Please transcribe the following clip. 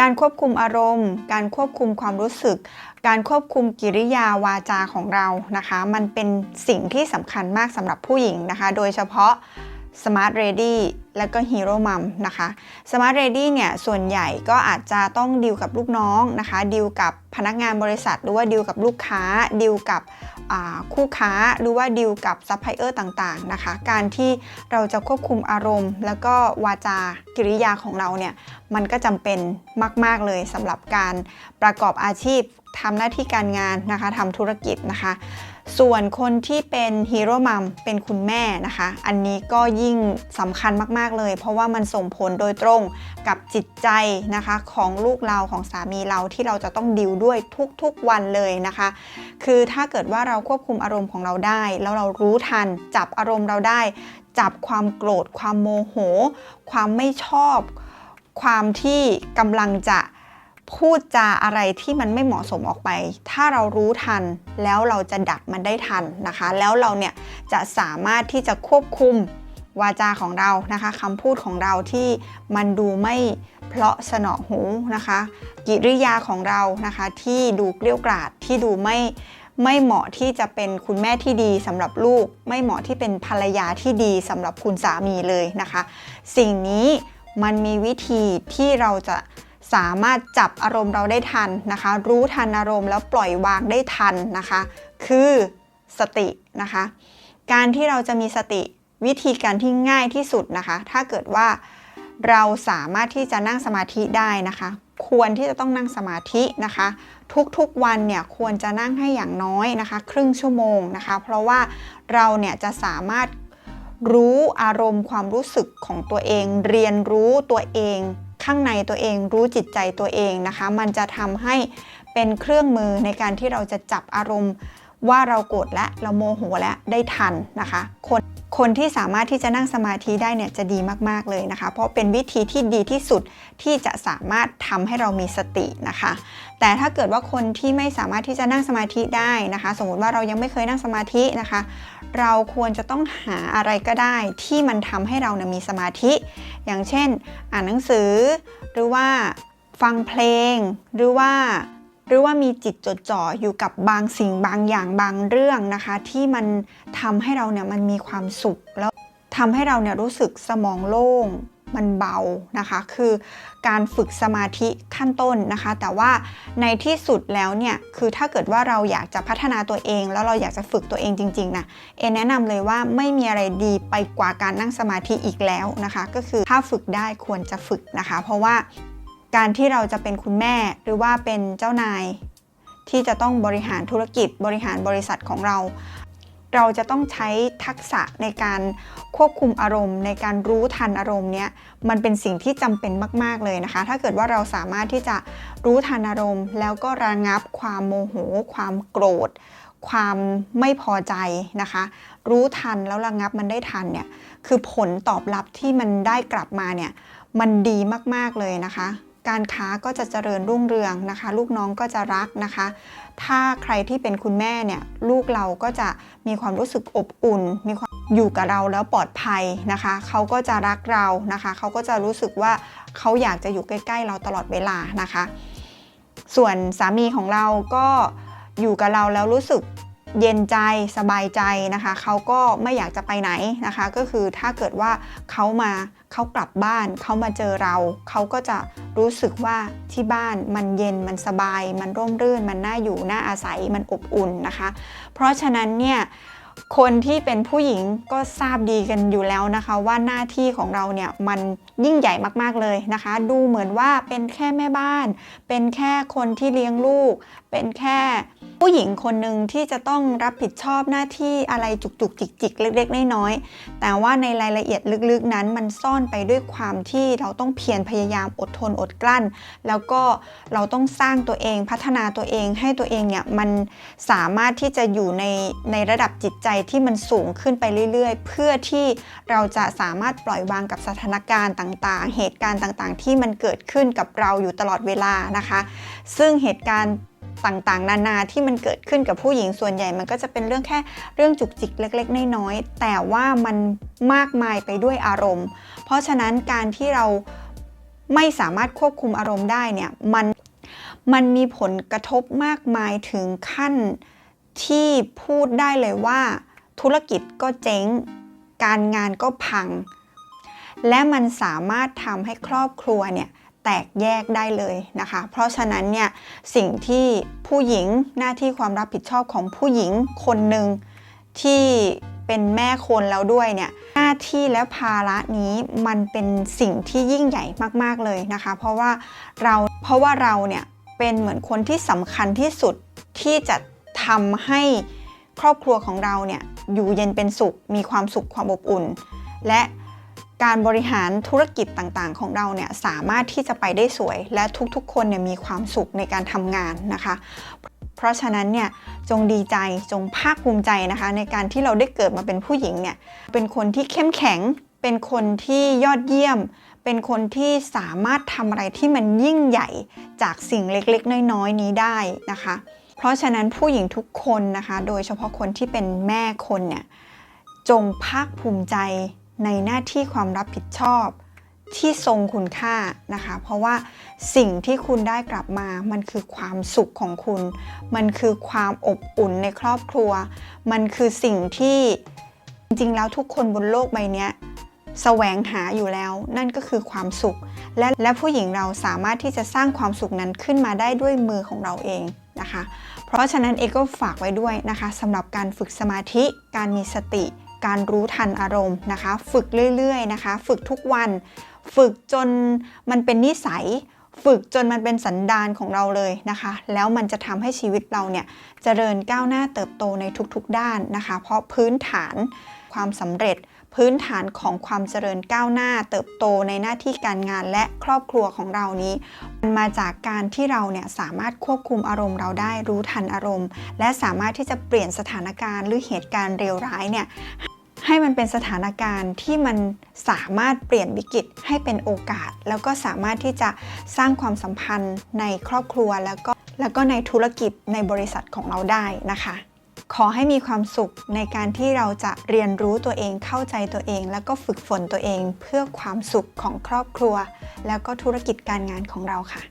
การควบคุมอารมณ์ การควบคุมความรู้สึก การควบคุมกิริยาวาจาของเรานะคะ มันเป็นสิ่งที่สำคัญมากสำหรับผู้หญิงนะคะ โดยเฉพาะ Smart Ready แล้วก็ Hero Mom นะคะ Smart Ready เนี่ย ส่วนใหญ่ก็อาจจะต้องดีลกับลูกน้องนะคะดีลกับพนักงานบริษัทหรือว่าดีลกับลูกค้าดีลกับ คู่ค้าหรือว่าดีลกับซัพพลายเออร์ต่างๆนะคะ การที่เราจะควบคุมอารมณ์ แล้วก็วาจากิริยาของเราเนี่ยมันก็จำเป็นมาก ๆ เลยสำหรับการประกอบอาชีพทำหน้าที่การงานนะคะทำธุรกิจนะคะ ส่วนคนที่เป็นฮีโร่มัมเป็นคุณแม่นะคะ อันนี้ก็ยิ่งสำคัญมากๆเลย เพราะว่ามันส่งผลโดยตรงกับจิตใจนะคะ ของลูกเราของสามีเราที่เราจะต้องดิวด้วยทุกๆวันเลยนะคะ คือถ้าเกิดว่าเราควบคุมอารมณ์ของเราได้ แล้วเรารู้ทันจับอารมณ์เราได้ จับความโกรธ ความโมโห ความไม่ชอบ ความที่กำลังจะ พูดจาอะไรที่มันไม่เหมาะสมออกไป ถ้าเรารู้ทันแล้วเราจะดับมันได้ทันนะคะ แล้วเราเนี่ยจะสามารถที่จะควบคุมวาจาของเรานะคะคำพูดของเราที่มันดูไม่เพราะสนอหูนะคะ กิริยาของเรานะคะที่ดูเกลี้ยวกราดที่ดูไม่ไม่เหมาะที่จะเป็นคุณแม่ที่ดีสำหรับลูก ไม่เหมาะที่เป็นภรรยาที่ดีสำหรับคุณสามีเลยนะคะ สิ่งนี้มันมีวิธีที่เราจะ สามารถจับอารมณ์เราได้ทันนะคะ รู้ทันอารมณ์แล้วปล่อยวางได้ทันนะคะ คือสตินะคะ การที่เราจะมีสติวิธีการที่ง่ายที่สุดนะคะ ถ้าเกิดว่าเราสามารถที่จะนั่งสมาธิได้นะคะ ควรที่จะต้องนั่งสมาธินะคะ ทุกๆวันเนี่ยควรจะนั่งให้อย่างน้อยนะคะ ครึ่งชั่วโมงนะคะ เพราะว่าเราเนี่ยจะสามารถรู้อารมณ์ความรู้สึกของตัวเอง เรียนรู้ตัวเอง ข้างในตัวเองรู้จิตใจตัวเองนะคะ มันจะทำให้เป็นเครื่องมือในการที่เราจะจับอารมณ์ ว่าเราโกรธและเราโมโหและได้ทันนะคะ คน คนที่สามารถที่จะนั่งสมาธิได้เนี่ยจะดีมาก ๆ เลยนะคะ เพราะเป็นวิธีที่ดีที่สุดที่จะสามารถทำให้เรามีสตินะคะ แต่ถ้าเกิดว่าคนที่ไม่สามารถที่จะนั่งสมาธิได้นะคะ สมมติว่าเรายังไม่เคยนั่งสมาธินะคะ เราควรจะต้องหาอะไรก็ได้ที่มันทำให้เราเนี่ยมีสมาธิ อย่างเช่น อ่านหนังสือ หรือว่าฟังเพลง หรือว่า หรือว่ามีจิตจดจ่ออยู่กับบางสิ่งบางอย่างบางเรื่องนะคะ ที่มันทำให้เราเนี่ยมันมีความสุข แล้วทำให้เราเนี่ยรู้สึกสมองโล่งมันเบานะคะ คือการฝึกสมาธิขั้นต้นนะคะ แต่ว่าในที่สุดแล้วเนี่ย คือถ้าเกิดว่าเราอยากจะพัฒนาตัวเอง แล้วเราอยากจะฝึกตัวเองจริงๆนะ เอแนะนำเลยว่าไม่มีอะไรดีไปกว่าการนั่งสมาธิอีกแล้วนะคะ ก็คือถ้าฝึกได้ควรจะฝึกนะคะ เพราะว่า การที่เราจะเป็นคุณแม่หรือว่าเป็นเจ้านาย ที่จะต้องบริหารธุรกิจบริหารบริษัทของเรา เราจะต้องใช้ทักษะในการควบคุมอารมณ์ ในการรู้ทันอารมณ์เนี้ยมันเป็นสิ่งที่จำเป็นมาก ๆเลยนะคะ ถ้าเกิดว่าเราสามารถที่จะรู้ทันอารมณ์ แล้วก็ระงับความโมโห ความโกรธ ความไม่พอใจนะคะ รู้ทันแล้วระงับมันได้ทันเนี่ยคือผลตอบรับที่มันได้กลับมาเนี่ยมันดีมาก ๆ เลยนะคะ การค้าก็จะเจริญรุ่งเรืองนะคะ ลูกน้องก็จะรักนะคะ ถ้าใครที่เป็นคุณแม่เนี่ยลูกเราก็จะมีความรู้สึกอบอุ่น มีความอยู่กับเราแล้วปลอดภัยนะคะ เขาก็จะรักเรานะคะ เขาก็จะรู้สึกว่าเขาอยากจะอยู่ใกล้ ๆ เราตลอดเวลานะคะ ส่วนสามีของเราก็อยู่กับเราแล้วรู้สึกเย็นใจสบายใจนะคะ เขาก็ไม่อยากจะไปไหนนะคะ ก็คือถ้าเกิดว่าเขามา เขากลับบ้านเขามาเจอเรา เขาก็จะรู้สึกว่าที่บ้านมันเย็นมันสบาย มันร่มรื่น มันน่าอยู่น่าอาศัยมันอบอุ่นนะคะ เพราะฉะนั้นเนี่ยคนที่เป็นผู้หญิงก็ทราบดีกันอยู่แล้วนะคะ ว่าหน้าที่ของเราเนี่ยมันยิ่งใหญ่มากๆเลยนะคะ ดูเหมือนว่าเป็นแค่แม่บ้าน เป็นแค่คนที่เลี้ยงลูก เป็นแค่ ผู้หญิงคนหนึ่งที่จะต้องรับผิดชอบหน้าที่อะไรจุกจุกจิกจิกๆ เล็กๆ น้อยๆ แต่ว่าในรายละเอียดลึกๆ นั้นมันซ่อนไปด้วยความที่เราต้องเพียรพยายามอดทนอดกลั้น แล้วก็เราต้องสร้างตัวเองพัฒนาตัวเองให้ตัวเองเนี่ยมันสามารถที่จะอยู่ในในระดับจิตใจที่มันสูงขึ้นไปเรื่อยๆ เพื่อที่เราจะสามารถปล่อยวางกับสถานการณ์ต่างๆ เหตุการณ์ต่างๆ ที่มันเกิดขึ้นกับเราอยู่ตลอดเวลานะคะ ซึ่งเหตุการณ์ ต่างๆ นานาที่มันเกิดขึ้นกับผู้หญิงส่วนใหญ่ มันก็จะเป็นเรื่องแค่เรื่องจุกจิกเล็ก ๆ น้อยๆแต่ว่ามันมากมายไปด้วยอารมณ์ เพราะฉะนั้นการที่เราไม่สามารถควบคุมอารมณ์ได้เนี่ยมันมันมีผลกระทบมากมายถึงขั้นที่พูดได้เลยว่า ธุรกิจก็เจ๊ง การงานก็พัง และมันสามารถทำให้ครอบครัวเนี่ย แตกแยกได้เลยนะคะ เพราะฉะนั้นเนี่ยสิ่งที่ผู้หญิงหน้าที่ความรับผิดชอบของผู้หญิงคนหนึ่งที่เป็นแม่คนแล้วด้วยเนี่ยหน้าที่และภาระนี้มันเป็นสิ่งที่ยิ่งใหญ่มากๆเลยนะคะ เพราะว่าเราเพราะว่าเราเนี่ยเป็นเหมือนคนที่สำคัญที่สุดที่จะทำให้ครอบครัวของเราเนี่ยอยู่เย็นเป็นสุข มีความสุขความอบอุ่น และ การบริหารธุรกิจต่างๆ ของเราเนี่ยสามารถที่จะไปได้สวย และทุกๆ คนเนี่ยมีความสุขในการทำงานนะคะ เพราะฉะนั้นเนี่ยจงดีใจจงภาคภูมิใจนะคะ ในการที่เราได้เกิดมาเป็นผู้หญิงเนี่ยเป็นคนที่เข้มแข็ง เป็นคนที่ยอดเยี่ยม เป็นคนที่สามารถทำอะไรที่มันยิ่งใหญ่จากสิ่งเล็กๆ น้อยๆ นี้ได้นะคะ เพราะฉะนั้นผู้หญิงทุกคนนะคะ โดยเฉพาะคนที่เป็นแม่คนเนี่ยจงภาคภูมิใจ ในหน้าที่ความรับผิดชอบที่ทรงคุณค่านะคะ เพราะว่าสิ่งที่คุณได้กลับมา มันคือความสุขของคุณ มันคือความอบอุ่นในครอบครัว มันคือสิ่งที่จริงๆแล้วทุกคนบนโลกใบนี้แสวงหาอยู่แล้ว นั่นก็คือความสุข และและผู้หญิงเราสามารถที่จะสร้างความสุขนั้นขึ้นมาได้ด้วยมือของเราเองนะคะ เพราะฉะนั้นเอก็ฝากไว้ด้วยนะคะสำหรับการฝึกสมาธิการมีสติ การรู้ทันอารมณ์นะคะ ฝึกเรื่อยๆนะคะ ฝึกทุกวัน ฝึกจนมันเป็นนิสัย ฝึกจนมันเป็นสันดานของเราเลยนะคะ แล้วมันจะทำให้ชีวิตเราเนี่ยเจริญก้าวหน้าเติบโตในทุกๆด้านนะคะ เพราะพื้นฐานความสำเร็จพื้นฐานของความเจริญก้าวหน้าเติบโตในหน้าที่การงานและครอบครัวของเรานี้ มันมาจากการที่เราเนี่ยสามารถควบคุมอารมณ์เราได้รู้ทันอารมณ์ และสามารถที่จะเปลี่ยนสถานการณ์หรือเหตุการณ์เลวร้ายเนี่ย ให้มันเป็นสถานการณ์ที่มันสามารถเปลี่ยนวิกฤตให้เป็นโอกาส แล้วก็สามารถที่จะสร้างความสัมพันธ์ในครอบครัวแล้วก็แล้วก็ในธุรกิจในบริษัทของเราได้นะคะ ขอให้มีความสุขในการที่เราจะเรียนรู้ตัวเองเข้าใจตัวเอง แล้วก็ฝึกฝนตัวเองเพื่อความสุขของครอบครัว แล้วก็ธุรกิจการงานของเราค่ะ